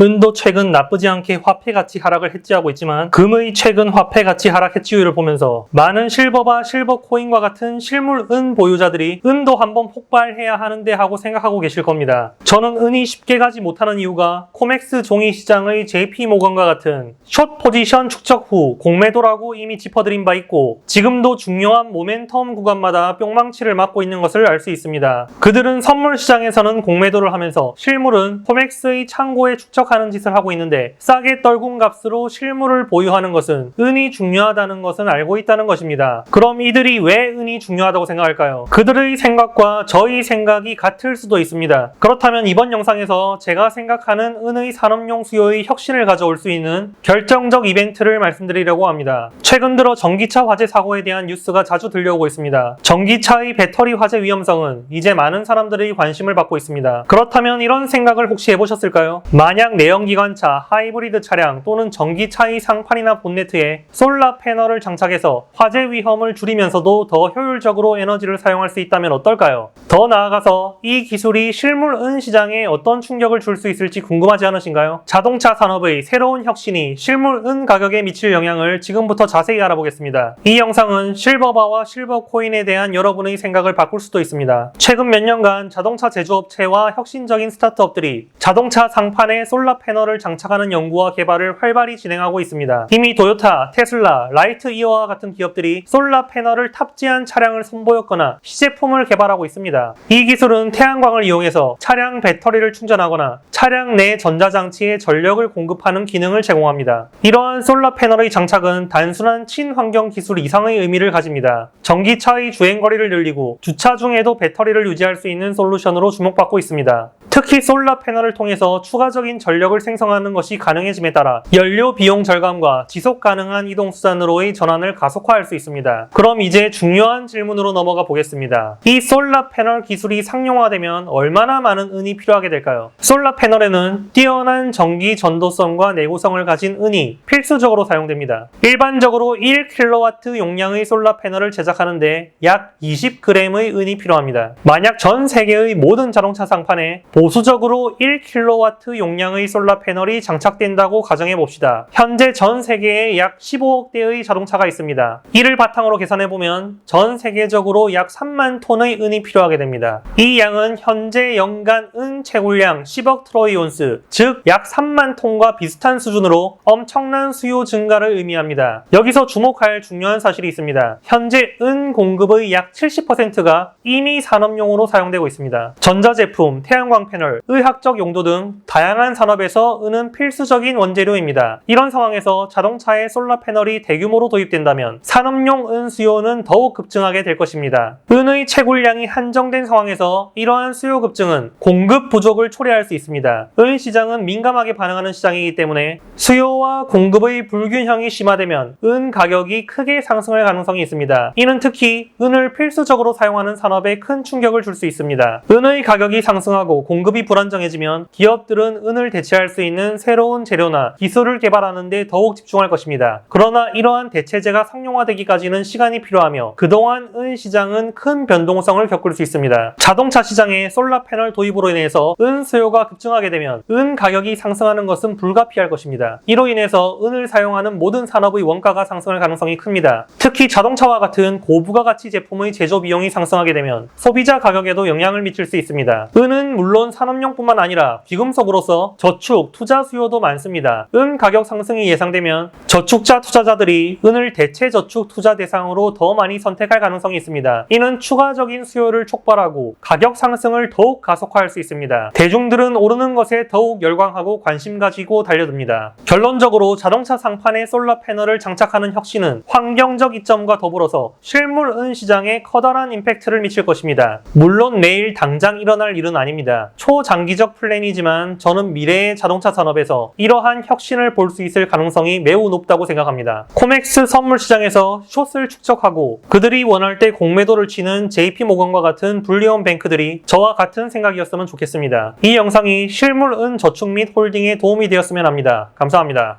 은도 최근 나쁘지 않게 화폐 가치 하락을 해지하고 있지만 금의 최근 화폐 가치 하락 해지율을 보면서 많은 실버바 실버 코인과 같은 실물 은 보유자들이 은도 한번 폭발해야 하는데 하고 생각하고 계실 겁니다. 저는 은이 쉽게 가지 못하는 이유가 코맥스 종이 시장의 JP 모건과 같은 숏 포지션 축적 후 공매도라고 이미 짚어드린 바 있고 지금도 중요한 모멘텀 구간마다 뿅망치를 맞고 있는 것을 알 수 있습니다. 그들은 선물 시장에서는 공매도를 하면서 실물은 코맥스의 창고에 축적 하는 짓을 하고 있는데 싸게 떨군 값으로 실물을 보유하는 것은 은이 중요하다는 것은 알고 있다는 것입니다. 그럼 이들이 왜 은이 중요하다고 생각할까요? 그들의 생각과 저희 생각이 같을 수도 있습니다. 그렇다면 이번 영상에서 제가 생각하는 은의 산업용 수요의 혁신을 가져올 수 있는 결정적 이벤트를 말씀드리려고 합니다. 최근 들어 전기차 화재 사고에 대한 뉴스가 자주 들려오고 있습니다. 전기차의 배터리 화재 위험성은 이제 많은 사람들의 관심을 받고 있습니다. 그렇다면 이런 생각을 혹시 해보셨을까요? 만약 내연기관차, 하이브리드 차량 또는 전기차 의 상판이나 본네트에 솔라 패널을 장착해서 화재 위험을 줄이면서도 더 효율적으로 에너지를 사용할 수 있다면 어떨까요? 더 나아가서 이 기술이 실물 은 시장에 어떤 충격을 줄 수 있을지 궁금하지 않으신가요? 자동차 산업의 새로운 혁신이 실물 은 가격에 미칠 영향을 지금부터 자세히 알아보겠습니다. 이 영상은 실버바와 실버코인에 대한 여러분의 생각을 바꿀 수도 있습니다. 최근 몇 년간 자동차 제조업체와 혁신적인 스타트업들이 자동차 상판에 솔라 패널을 장착하는 연구와 개발을 활발히 진행하고 있습니다. 이미 도요타, 테슬라, 라이트 이어와 같은 기업들이 솔라 패널을 탑재한 차량을 선보였거나 시제품을 개발하고 있습니다. 이 기술은 태양광을 이용해서 차량 배터리를 충전하거나 차량 내 전자장치에 전력을 공급하는 기능을 제공합니다. 이러한 솔라 패널의 장착은 단순한 친환경 기술 이상의 의미를 가집니다. 전기차의 주행거리를 늘리고 주차 중에도 배터리를 유지할 수 있는 솔루션으로 주목받고 있습니다. 특히 솔라 패널을 통해서 추가적인 전력을 생성하는 것이 가능해짐에 따라 연료 비용 절감과 지속 가능한 이동 수단으로의 전환을 가속화할 수 있습니다. 그럼 이제 중요한 질문으로 넘어가 보겠습니다. 이 솔라 패널 기술이 상용화되면 얼마나 많은 은이 필요하게 될까요? 솔라 패널에는 뛰어난 전기 전도성과 내구성을 가진 은이 필수적으로 사용됩니다. 일반적으로 1kW 용량의 솔라 패널을 제작하는데 약 20g의 은이 필요합니다. 만약 전 세계의 모든 자동차 상판에 보 수적으로 1kW 용량의 솔라 패널이 장착된다고 가정해 봅시다. 현재 전 세계에 약 15억 대의 자동차가 있습니다. 이를 바탕으로 계산해 보면 전 세계적으로 약 3만 톤의 은이 필요하게 됩니다. 이 양은 현재 연간 은 채굴량 10억 트로이온스, 즉 약 3만 톤과 비슷한 수준으로 엄청난 수요 증가를 의미합니다. 여기서 주목할 중요한 사실이 있습니다. 현재 은 공급의 약 70%가 이미 산업용으로 사용되고 있습니다. 전자제품, 태양광 패널, 의학적 용도 등 다양한 산업에서 은은 필수적인 원재료입니다. 이런 상황에서 자동차에 솔라 패널이 대규모로 도입된다면 산업용 은 수요는 더욱 급증하게 될 것입니다. 은의 채굴량이 한정된 상황에서 이러한 수요 급증은 공급 부족을 초래할 수 있습니다. 은 시장은 민감하게 반응하는 시장이기 때문에 수요와 공급의 불균형이 심화되면 은 가격이 크게 상승할 가능성이 있습니다. 이는 특히 은을 필수적으로 사용하는 산업에 큰 충격을 줄 수 있습니다. 은의 가격이 상승하고 공급 이 불안정해지면 기업들은 은을 대체할 수 있는 새로운 재료나 기술을 개발하는 데 더욱 집중할 것입니다. 그러나 이러한 대체제가 상용화되기까지는 시간이 필요하며 그동안 은 시장은 큰 변동성을 겪을 수 있습니다. 자동차 시장에 솔라 패널 도입으로 인해서 은 수요가 급증하게 되면 은 가격이 상승하는 것은 불가피할 것입니다. 이로 인해서 은을 사용하는 모든 산업의 원가가 상승할 가능성이 큽니다. 특히 자동차와 같은 고부가 가치 제품의 제조 비용이 상승하게 되면 소비자 가격에도 영향을 미칠 수 있습니다. 은은 물론 산업용뿐만 아니라 비금속으로서 저축, 투자 수요도 많습니다. 은 가격 상승이 예상되면 저축자 투자자들이 은을 대체 저축 투자 대상으로 더 많이 선택할 가능성이 있습니다. 이는 추가적인 수요를 촉발하고 가격 상승을 더욱 가속화할 수 있습니다. 대중들은 오르는 것에 더욱 열광하고 관심 가지고 달려듭니다. 결론적으로 자동차 상판에 솔라 패널을 장착하는 혁신은 환경적 이점과 더불어서 실물 은 시장에 커다란 임팩트를 미칠 것입니다. 물론 내일 당장 일어날 일은 아닙니다. 초장기적 플랜이지만 저는 미래의 자동차 산업에서 이러한 혁신을 볼 수 있을 가능성이 매우 높다고 생각합니다. 코맥스 선물 시장에서 숏을 축적하고 그들이 원할 때 공매도를 치는 JP 모건과 같은 불리온 뱅크들이 저와 같은 생각이었으면 좋겠습니다. 이 영상이 실물 은 저축 및 홀딩에 도움이 되었으면 합니다. 감사합니다.